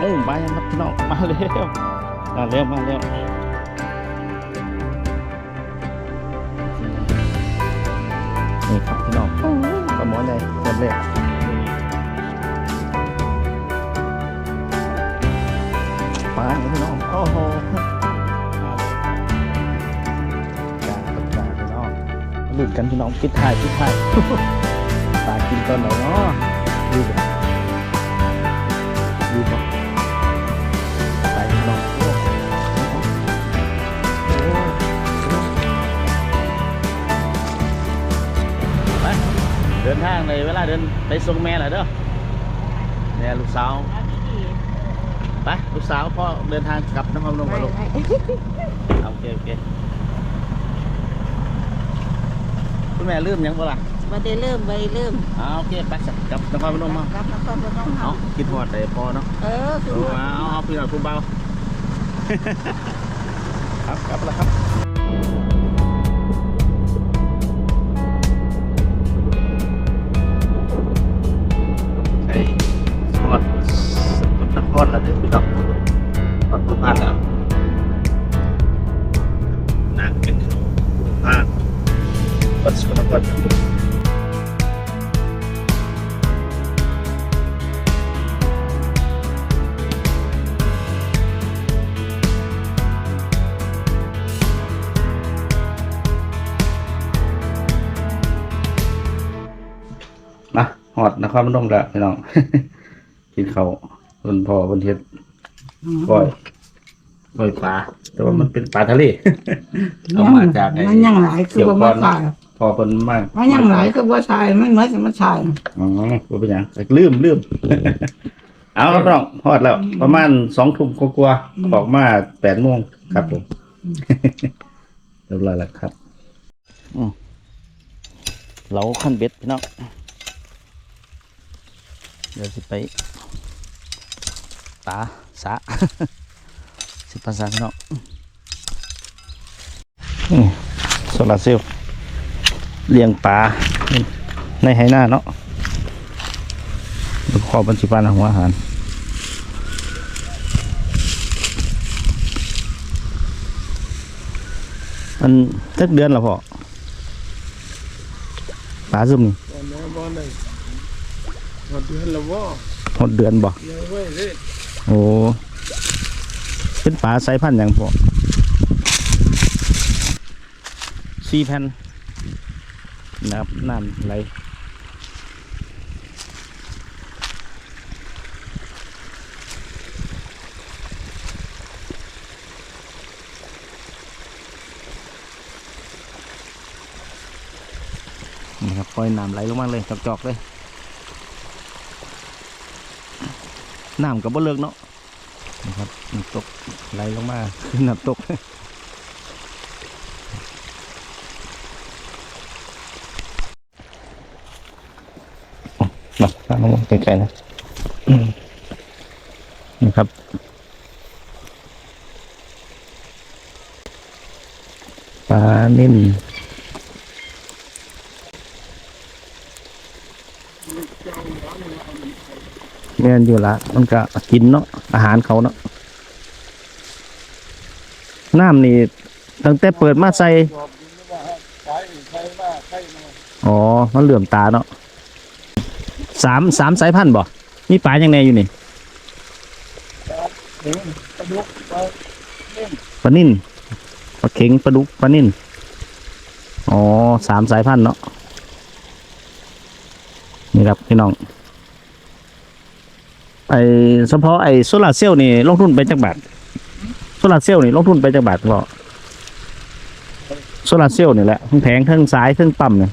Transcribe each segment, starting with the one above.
เอ้ามายังครับพี่น้องมาเร็วมาเร็วมาเร็วนี่ครับพี่น้องปลาหมอใหญ่หมดเลยปานี่ยพี่น้องโอ้โหกากับกาพี่น้องหลุดกันพี่น้องปิดท้ายปิดท้ายปลากินตอนไหนเนาะดูกัน เดินทางเลยเวลาเดินไปส่งแม่หน่อยเด้อเนี่ยลูกสาวไปลูกสาวพ่อเดินทางกลับนครพนมมาลูกโอเคโอเคคุณแม่ลืมยังบ่ล่ะมาได้เริ่มไปเริ่มอ่าโอเคไปสักกลับนครพนมมารับนครพนมเอาเฮาคิดฮอดได้พอเนาะเออคือเอาว่าเอาเอาพี่หน่อยคุณเบาครับกลับแล้วครับ กลนแล้วเด้อพี่น้องฮอดทุกภาคแล้วนางเป็นเขาภาควัดสกลนครมาหอดนะครพนมแล้วพี่น้องกินเขา วบนพ่อบนเฮ็ดก้อยก้อยปลาแต่ว่ามันเป็นปลาทะเลเอามาจากไอ้มันยังหลายคือบ่มาขายพอเพิ่นมากมันยังหลายคือบ่ชายมันเหมือนสิมันชายอ๋อบ่เป็นหยังแต่ลืมลืมเอาครับพี่น้องหอดแล้ว ประมาณสองทุ่มกว่าๆออกมาแปดโมงครับผมเรียบร้อยแล้วครับอืมเราขั้นเบ็ดพี่น้องเดี๋ยวสิไป ปลาสะสิปลาสะพี่น้องอืมโซลาร์เซลล์เลี้ยงปลาในไหหน้าเนาะลูกขอบัญชีปานหัวอาหารมันสักเดือนละพอปลาซุ่มนี่ตอนนี้บ่ได้หมดเดือนแล้วบ่หมดเดือนบ่ยังไว้เลย โอ้เป็นปลาไซพันธุ์หยังพอสี่แผ่นนะครับน้ำไหลนี่ครับปล่อยน้ำไหลลงมาเลยจอกๆเลย น้ำกับบ่เลิกเนาะนะครับน้ำตกไหลลงมาขึ้นน้ำตกมาตามลงไกลๆนะนะครับปลานิ่ม แม่นอยู่ละมันก็กินเนาะอาหารเขาเนาะน้ำนี่ตั้งแต่เปิดมาใส่อ๋อ มันเหลื่อมตาเนาะสามสามสายพันธุ์บ่ มีปลาอย่างไงอยู่นี่ถึงกระดุกไปปลานิ่นปลาเข็งปลาดุกปลานิ่นอ๋อสามสายพันธุ์เนาะนี่ครับพี่น้อง ไอ้เฉพาะไอ้โซลาเซลล์นี่ลงทุนไปจักบาทโซลาเซลล์นี่ลงทุนไปจักบาทก็โซลาเซลล์นี่แหละทั้งแผงทั้งสายทั้งปั๊มเนี่ย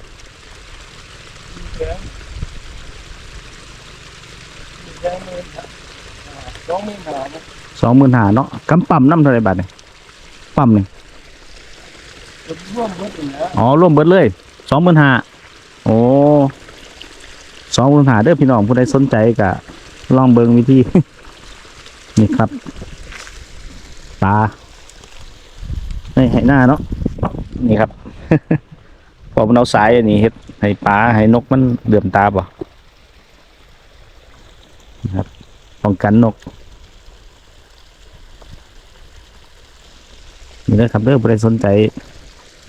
สองหมื่นหานะสองหมื่นหาเนาะกำปั๊มน้ำเท่าไรบาทเนี่ยปั๊มนี่ร่วมเบิดอยู่แล้วอ๋อร่วมเบิดเลยสองหมื่นหาโอ้สองหมื่นหาเด้อพี่น้องผู้ใดสนใจก็ ลองเบิงวิธี นี่ครับปลาในไหหน้าเนาะนี่ครับ พอมันเอาสายอันนี้เฮ็ดให้ปลาให้นกมันเดือมตาบ่ะครับป้องกันนกนี่นะครับเด้อบ่ได้สนใจ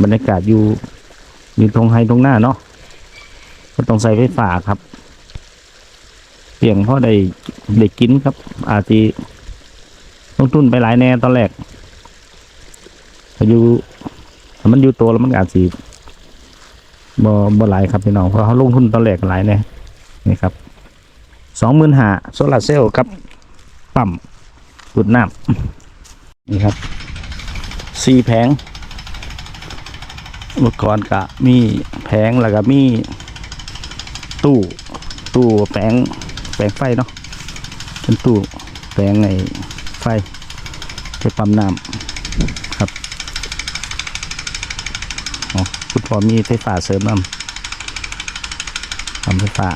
บรรยากาศอยู่อยู่ตรงไฮตรงหน้าเนาะก็ต้องใส่ไฟฝาครับ เพียงพอได้ได้กินครับ อาจจะลงทุนไปหลายแน่ตอนแรกอยู่มันอยู่ตัวแล้วมันอาจจะบ่บ่หลายครับพี่น้องเพราะเขาลงทุนตอนแรกหลายแน่นี่ครับสองหมื่นห้าโซลาเซลล์ครับปั๊มดูดน้ำนี่ครับสี่แผงอุปกรณ์ก็มีแผงแล้วก็มีตู้ตู้แผง แปลงไฟเนาะเป็นตู้แปลงไอ้ไฟไปปั๊มน้ำครับอ๋อคุณพ่อมีไฟฟ้าเสริมน้ำทำไฟฟ้า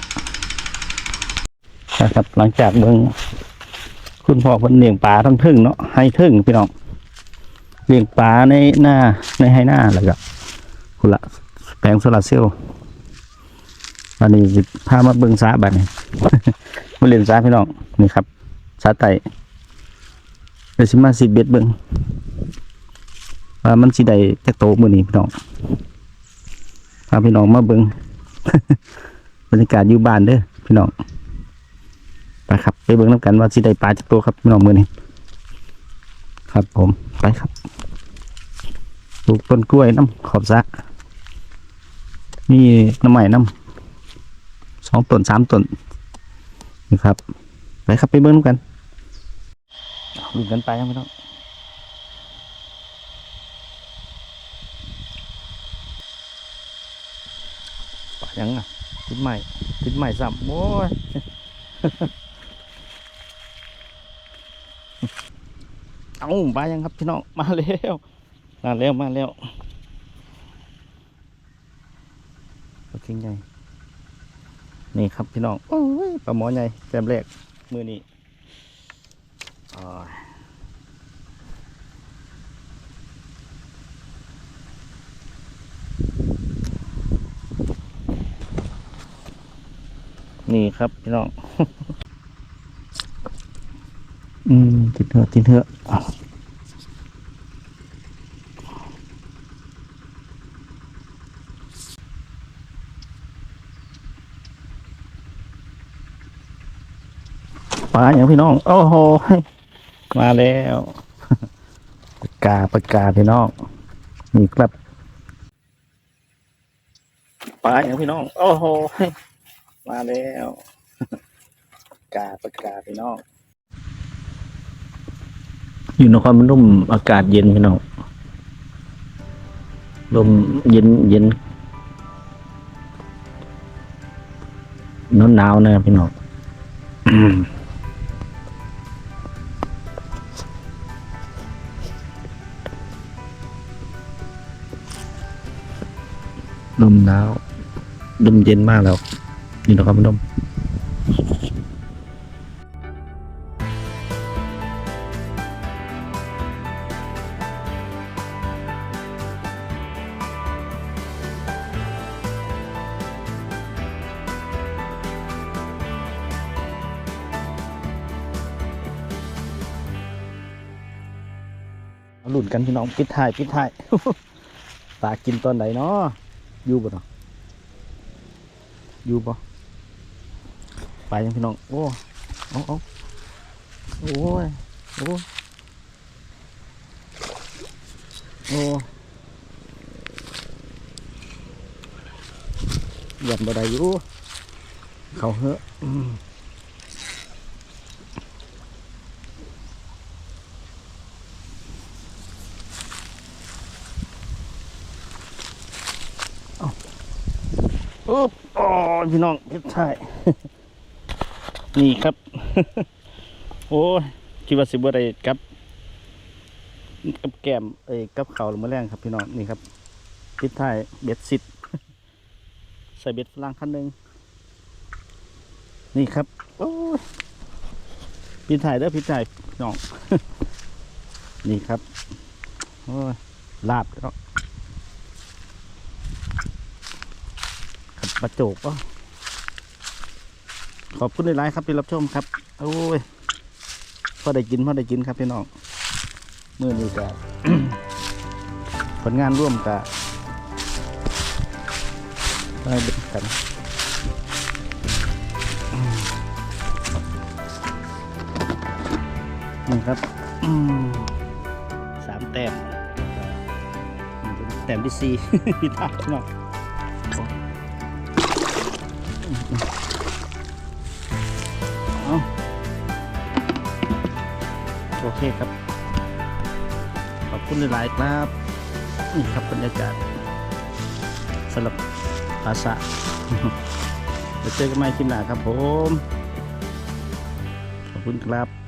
นะครับหลังจากเบิ่งคุณพ่อเพิ่นเลี้ยงปลาทั้งทึ่งเนาะให้ทึ่งพี่น้องเลี้ยงปลาในหน้าในให้หน้าแล้วก็คุณละแปลงโซลาร์เซลล์วันนี้พามาเบิ่งสาบัดนี้ มาเล่นซาพี่น้องนี่ครับซาไตเดี๋ยวสิมาสิเบ็ดเบิ่งว่ามันสิได้จักโตมือนี้พี่น้องพาพี่น้องมาเบิ่งบรรยากาศอยู่บ้านเด้อพี่น้องไปครับไปเบิ่งน้ำกันว่าสิได้ปลาจักโตครับพี่น้องมือนี้ครับผมไปครับปลูกต้นกล้วยน้ำขอบสะมีน้ำใหม่น้ำสองต้นสามต้น นะครับ ไปครับไปเบิ้งนำกันลุ้นกันไปยังไม่ต้องยังอะติดใหม่ติดใหม่ซ้ำโอ้ยเอาไปยังครับพี่น้องมาแล้วมาแล้วมาแล้วโอเคไง นี่ครับพี่น้องโอ้ยปลาหมอใหญ่แซมแรกมือนี้นี่ครับพี่น้อง อืมติดเถอะติดเถอะ ปลาอย่างพี่น้อง โอ้โห มาแล้วปากกาปากกาพี่น้อง นี่ครับปลาอย่างพี่น้อง โอ้โห มาแล้วปากกาปากกาพี่น้อง อยู่นครพนมอากาศเย็นพี่น้อง ลมเย็นเย็นหนาวหนาวๆนะพี่น้อง ลมหนาวลมเย็นมากแล้ว นี่นะครับพี่น้องหลุนกันพี่น้องปิดท้ายปิดท้าย ปลากินตอนไหนเนาะ อยู่บ่เนาะอยู่บ่ไปยังพี่น้อง โอ้โอ้โอ้โอ้ยโอ้โอ้ยันบ่ได้อยู่เขาเหอะ อืมโอ้โอ้ยพี่น้องเพชรไทยนี่ครับ โอ้ยคิดว่าสิบ่ได้กับ กับแกมเอ้กับเขาหรือมะแรงครับพี่น้องนี่ครับพิษไทยเบ็ดสิทใส่เบ็ดฝรั่งคันหนึ่งนี่ครับ โอ้ยพิษไทยเด้อพิษไทยน้อง นี่ครับ โอ้ยลาบแล้วขับ ประโจกก็ขอบคุณหลายๆครับที่รับชมครับ โอ้ยพอได้กินพอได้กินครับพี่น้องมื่อนี้ก็ผลงานร่วมกับไปดูกันนี่ครับสามแต้มแต้มที่สี่พี่ทักเนาะ โอเคครับ ขอบคุณหลาย ๆ ครับ นี่ครับบรรยากาศสำหรับภาษาจะเจอกันใหม่คลิปหน้าครับผม ขอบคุณครับ